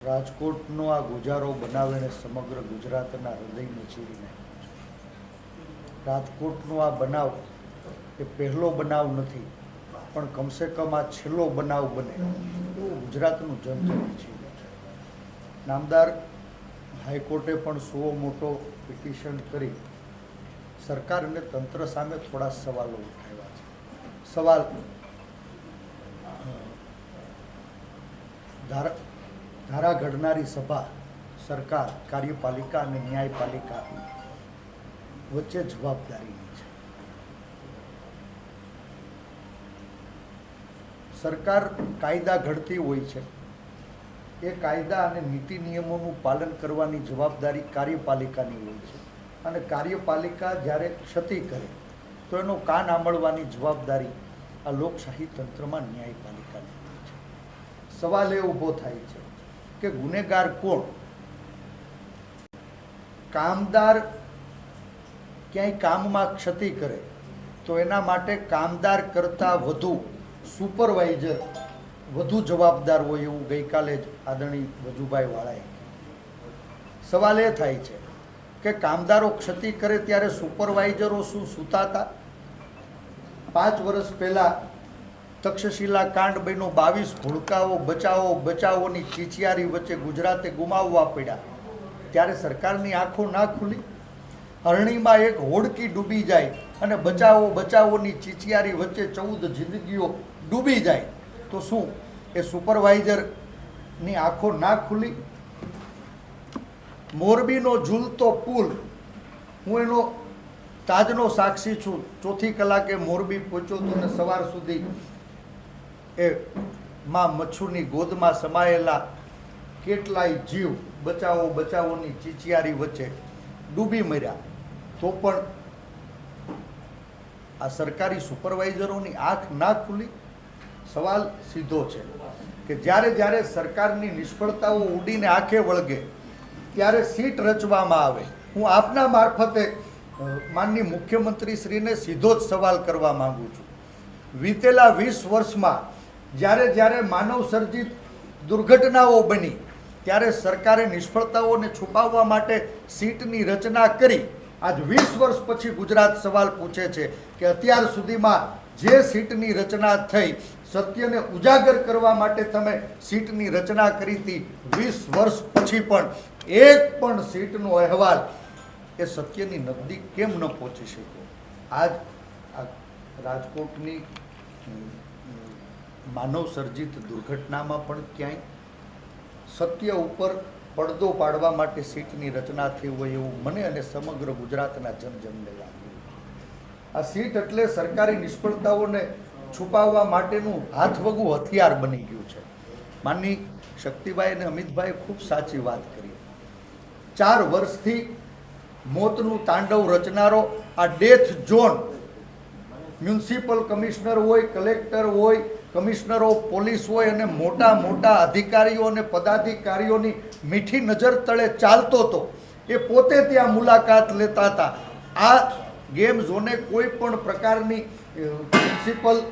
રાજકોટનો આ ગુજારો બનાવીને સમગ્ર ગુજરાતના હૃદયને ચીરી રાજકોટનો આ બનાવ એ પહેલો બનાવ નથી, પણ કમસે કમ આ છેલ્લો બનાવ બને એવું ગુજરાતનું જનજન છે. નામદાર હાઈકોર્ટે પણ સુઓ મોટો પિટિશન કરી સરકાર અને તંત્ર સામે થોડા સવાલો ઉઠાવ્યા છે. સવાલ ધારા ધારા ઘડનારી સભા સરકાર, કાર્યપાલિકા અને ન્યાયપાલિકા વચ્ચે જવાબદારીની છે. સરકાર કાયદા ઘડતી હોય છે. એ કાયદા અને નીતિ નિયમોનું પાલન કરવાની જવાબદારી કાર્યપાલિકાની હોય છે. અને કાર્યપાલિકા જ્યારે ક્ષતિ કરે, તો એનો કાન આંબળવાની જવાબદારી આ લોકશાહી તંત્રમાં ન્યાયપાલિકાની હોય છે. સવાલ એ ઊભો થાય છે કે ગુનેગાર કોણ? કામદાર ક્યાંય કામમાં ક્ષતિ કરે, તો એના માટે કામદાર કરતાં વધુ સુપરવાઇઝર વધુ જવાબદાર હોય એવું ગઈકાલે જ આદરણીય વજુભાઈ વાળાએ સવાલ એ થાય છે કે કામદારો ક્ષતિ કરે ત્યારે સુપરવાઇઝરો શું સૂતા હતા? પાંચ વર્ષ પહેલાં તક્ષશિલા કાંડ બન્યો, બાવીસ ભૂલકાઓ, બચાવો, બચાવોની ચીચિયારી વચ્ચે ગુજરાતે ગુમાવવા પડ્યા. ત્યારે સરકારની આંખો ના ખુલી. હરણીમાં એક હોડકી ડૂબી જાય અને બચાવો, બચાવોની ચીચિયારી વચ્ચે ચૌદ જિંદગીઓ ડૂબી જાય. તો શું? એ સુપરવાઇઝરની આંખો ના ખુલી? મોરબીનો ઝૂલતો પુલ. હું એનો તાજનો સાક્ષી છું. ચોથી કલાકે મોરબી પહોંચ્યો તો ને સવાર સુધી એ માં મચ્છુરની ગોદમાં સમાયેલા કેટલાય જીવ બચાવો બચાવોની ચીચિયારી વચ્ચે ડૂબી મર્યા. તો પણ આ સરકારી સુપરવાઇઝરોની આંખ ના ખુલી? સવાલ સીધો છે કે જ્યારે જ્યારે સરકારની નિષ્ફળતાઓ ઉડીને આંખે વળગે ત્યારે સીટ રચવામાં આવે. હું આપના મારફતે અ, મુખ્યમંત્રી મુખ્યમંત્રીશ્રીને સીધો જ સવાલ કરવા માગું છું. વીતેલા વીસ વર્ષમાં જ્યારે જ્યારે માનવ સર્જિત દુર્ઘટનાઓ બની, ત્યારે સરકારે નિષ્ફળતાઓને છુપાવવા માટે સીટની રચના કરી. આજ વીસ વર્ષ પછી ગુજરાત સવાલ પૂછે છે કે અત્યાર સુધીમાં જે સીટની રચના થઈ, સત્યને ઉજાગર કરવા માટે તમે સીટની રચના કરી હતી વીસ વર્ષ પછી પણ એક પણ સીટનો અહેવાલ એ સત્યની નજદીક કેમ ન પહોંચી શક્યો? આજ આ રાજકોટની માનવ સર્જિત દુર્ઘટનામાં પણ ક્યાંય સત્ય ઉપર પડદો પાડવા માટે સીટની રચના થઈ હોય એવું મને અને સમગ્ર ગુજરાતના જનજનને લાગ્યું. આ સીટ એટલે સરકારી નિષ્ફળતાઓને છુપાવવા માટેનું હાથવગું હથિયાર બની ગયું છે. માનની શક્તિભાઈ અને અમિતભાઈએ ખૂબ સાચી વાત કરી. ચાર વર્ષથી મોતનું તાંડવ રચનારો આ ડેથ ઝોન મ્યુનિસિપલ કમિશનર હોય, કલેક્ટર હોય કમિશનર, પોલીસ હોય અને મોટા મોટા અધિકારીઓ અને પદાધિકારીઓની મીઠી નજર તળે ચાલતો હતો એ પોતે ત્યાં મુલાકાત લેતા હતા. આ ગેમ ઝોને કોઈ પણ પ્રકારની પ્રિન્સિપલ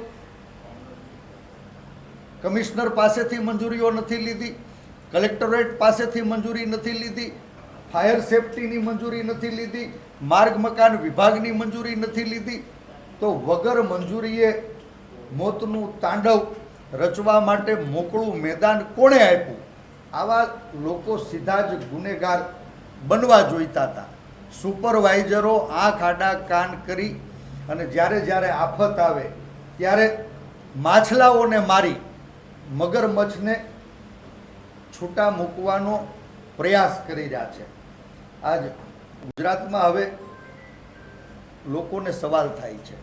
કમિશનર પાસેથી મંજૂરીઓ નથી લીધી, કલેક્ટરેટ પાસેથી મંજૂરી નથી લીધી, ફાયર સેફટીની મંજૂરી નથી લીધી, માર્ગ મકાન વિભાગની મંજૂરી નથી લીધી, તો વગર મંજૂરીએ મોતનું તાંડવ રચવા માટે મોકળું મેદાન કોણે આપ્યું? આવા લોકો સીધા જ ગુનેગાર બનવા જોઈતા હતા. સુપરવાઇઝરો આંખ આડા કાન કરી અને જ્યારે જ્યારે આફત આવે, ત્યારે માછલાઓને મારી મગરમચ્છને છૂટા મૂકવાનો પ્રયાસ કરી રહ્યા છે. આજ ગુજરાતમાં હવે લોકોને સવાલ થાય છે.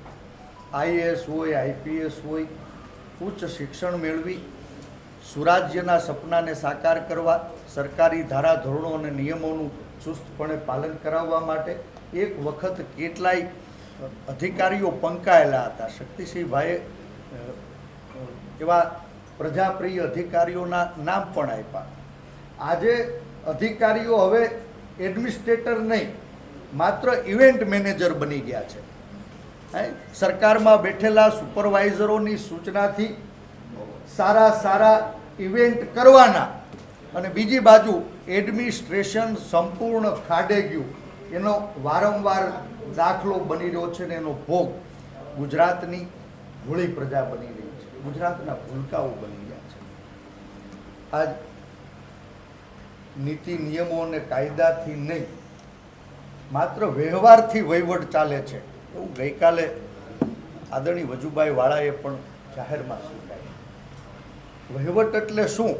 આઈએએસ હોય, આઈપીએસ હોય, ઉચ્ચ શિક્ષણ મેળવી સુરાજ્યના સપનાને સાકાર કરવા, સરકારી ધારાધોરણો અને નિયમોનું ચુસ્તપણે પાલન કરાવવા માટે એક વખત કેટલાય અધિકારીઓ પંકાયેલા હતા શક્તિસિંહભાઈએ એવા પ્રજાપ્રિય અધિકારીઓના નામ પણ આપ્યા આજે અધિકારીઓ હવે એડમિનિસ્ટ્રેટર નહીં, માત્ર ઇવેન્ટ મેનેજર બની ગયા છે? સરકારમાં બેઠેલા સુપરવાઇઝરોની સૂચનાથી સારા સારા ઇવેન્ટ કરવાના અને બીજી બાજુ એડમિનિસ્ટ્રેશન સંપૂર્ણ ખાડે ગયું. એનો વારંવાર દાખલો બની રહ્યો છે ને એનો ભોગ ગુજરાતની ભોળી પ્રજા બની રહી છે. ગુજરાતના ભૂલકાઓ બની રહ્યા છે. આજ નીતિ નિયમો અને કાયદાથી નહીં, માત્ર વ્યવહારથી વહીવટ ચાલે છે. એવું ગઈકાલે આદરણીય વજુભાઈ વાળાએ પણ જાહેરમાં સ્વીકાર્યું. વહીવટ એટલે શું?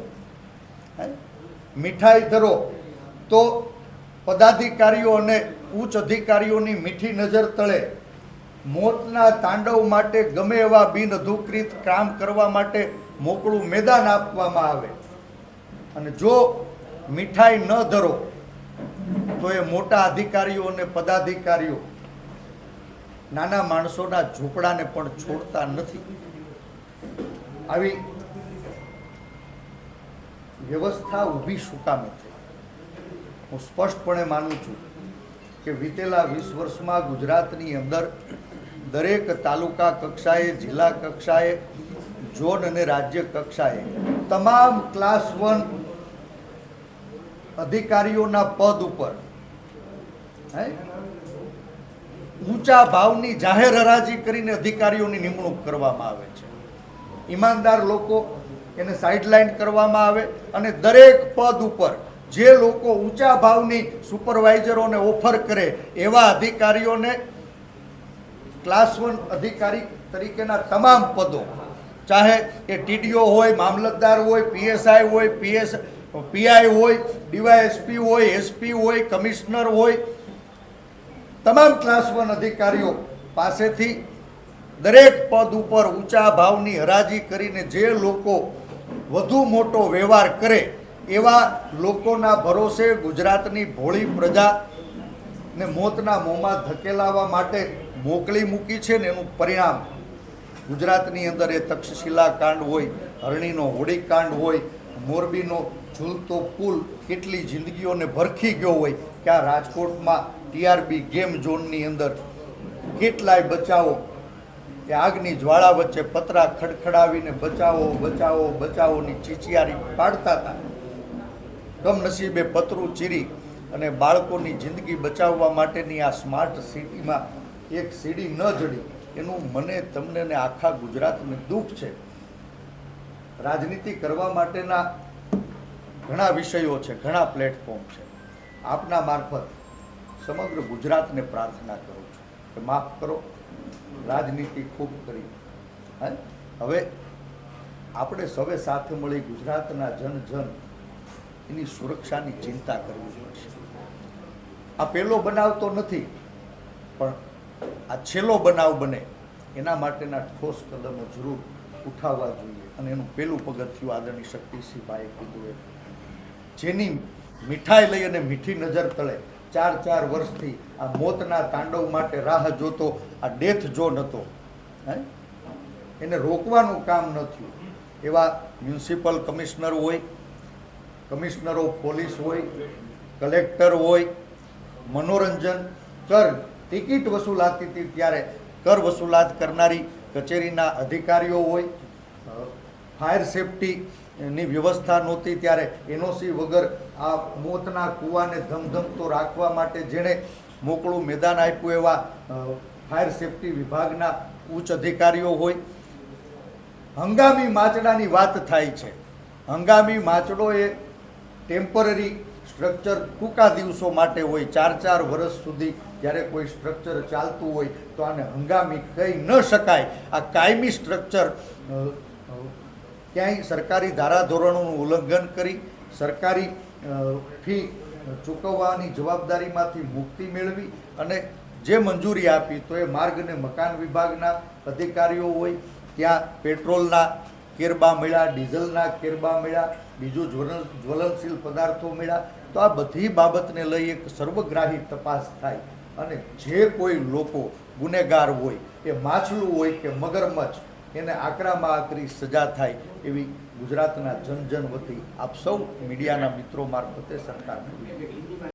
હે? મીઠાઈ ધરો તો પદાધિકારીઓ અને ઉચ્ચ અધિકારીઓની મીઠી નજર તળે. મોતના તાંડવ માટે ગમે એવા બિન અધુકૃત કામ કરવા માટે મોકળું મેદાન આપવામાં આવે. અને જો મીઠાઈ ન ધરો, તો એ મોટા અધિકારીઓ અને પદાધિકારીઓ નાના માણસોના ઝૂંપડાને પણ છોડતા નથી. આવી વ્યવસ્થા ઊભી શું થઈ? હું સ્પષ્ટપણે માનું છું કે વિતેલા વીસ વર્ષમાં ગુજરાતની અંદર દરેક તાલુકા કક્ષાએ, જિલ્લા કક્ષાએ, ઝોન અને રાજ્ય કક્ષાએ તમામ ક્લાસ વન અધિકારીઓના પદ ઉપર, હે? ઊંચા ભાવની જાહેર હરાજી કરીને અધિકારીઓની નિમણૂક કરવામાં આવે છે. ઈમાનદાર લોકો એને સાઇડલાઇન કરવામાં આવે અને દરેક પદ ઉપર જે લોકો ઊંચા ભાવની સુપરવાઇઝરોને ઓફર કરે એવા અધિકારીઓને ક્લાસ વન અધિકારી તરીકેના તમામ પદો, ચાહે એ ટીડીઓ હોય, મામલતદાર હોય, પીએસઆઈ હોય, પીએસ, પીઆઈ હોય, ડીવાયએસપી હોય, એસપી હોય, કમિશનર હોય તમામ ક્લાસ વન અધિકારીઓ પાસેથી દરેક પદ ઉપર ઊંચા ભાવની હરાજી કરીને જે લોકો વધુ મોટો વ્યવહાર કરે એવા લોકોના ભરોસે ગુજરાતની ભોળી પ્રજા ને મોતના મોંમાં ધકેલાવા માટે મોકલી મૂકી છે ને એનું પરિણામ ગુજરાતની અંદર એ તક્ષશિલા કાંડ હોય, હરણીનો હોડી કાંડ હોય, મોરબીનો ઝૂલતો પુલ કેટલી જિંદગીઓને ભરખી ગયો હોય કે આ રાજકોટમાં ટીઆરબી ગેમ ઝોનની અંદર કેટલાય બચાવો, કે આગની જ્વાળા વચ્ચે પતરા ખડખડાવીને બચાવો બચાવો, બચાવોની ચીચિયારી પાડતા હતા. કમનસીબે પતરું ચીરી અને બાળકોની જિંદગી બચાવવા માટેની આ સ્માર્ટ સિટીમાં એક સીડી ન જડી, એનું મને તમને ને આખા ગુજરાતને દુઃખ છે. રાજનીતિ કરવા માટેના ઘણા વિષયો છે, ઘણા પ્લેટફોર્મ છે. આપના મારફત સમગ્ર ગુજરાતને પ્રાર્થના કરું છું કે માફ કરો, રાજનીતિ ખૂબ કરી હવે આપણે સૌએ સાથે મળી ગુજરાતના જન જન એની સુરક્ષાની ચિંતા કરવી પડશે. આ પહેલો બનાવ તો નથી, પણ આ છેલ્લો બનાવ બને એના માટેના ઠોસ કદમો જરૂર ઉઠાવવા જોઈએ અને એનું પહેલું પગથિયું આદરણી શક્તિસિંહભાઈએ કીધું એ. જેની મીઠાઈ લઈ અને મીઠી નજર તળે ચાર ચાર વર્ષથી આ મોતના તાંડવ માટે રાહ જોતો, આ ડેથ ઝોન હતો હે? એને રોકવાનું કામ ન થયું. એવા મ્યુનિસિપલ કમિશનર હોય, કમિશનરો પોલીસ હોય, કલેક્ટર હોય, મનોરંજન, કર, ટિકિટ વસૂલાતી હતી ત્યારે. કર વસૂલાત કરનારી કચેરીના અધિકારીઓ હોય ફાયર સેફટીની વ્યવસ્થા નહોતી ત્યારે એનઓસી વગર આ મોતના કૂવાને ધમધમતો રાખવા માટે જેણે મોકળું મેદાન આપ્યું એવા ફાયર સેફટી વિભાગના ઉચ્ચ અધિકારીઓ હોય. હંગામી માચડાની વાત થાય છે. હંગામી માચડો એ ટેમ્પરરી સ્ટ્રક્ચર ટૂંકા દિવસો માટે હોય, ચાર ચાર વર્ષ સુધી જ્યારે કોઈ સ્ટ્રક્ચર ચાલતું હોય તો આને હંગામી કહી ન શકાય. આ કાયમી સ્ટ્રક્ચર ક્યાંય સરકારી ધારાધોરણોનું ઉલ્લંઘન કરી સરકારી ફી ચૂકવવાની જવાબદારીમાંથી મુક્તિ મેળવી અને જે મંજૂરી આપી તો એ માર્ગ અને મકાન વિભાગના અધિકારીઓ હોય, ત્યાં પેટ્રોલના કેરબા મળ્યા, ડીઝલના કેરબા મળ્યા, બીજું જ્વલન, જ્વલનશીલ પદાર્થો મળ્યા, તો આ બધી બાબતને લઈ એક સર્વગ્રાહી તપાસ થાય અને જે કોઈ લોકો ગુનેગાર હોય, એ માછલું હોય કે મગરમચ્છ એને આકરામાં આકરી સજા થાય એવી ગુજરાતના જન જન વતી આપ સૌ મીડિયાના મિત્રો મારફતે સરકાર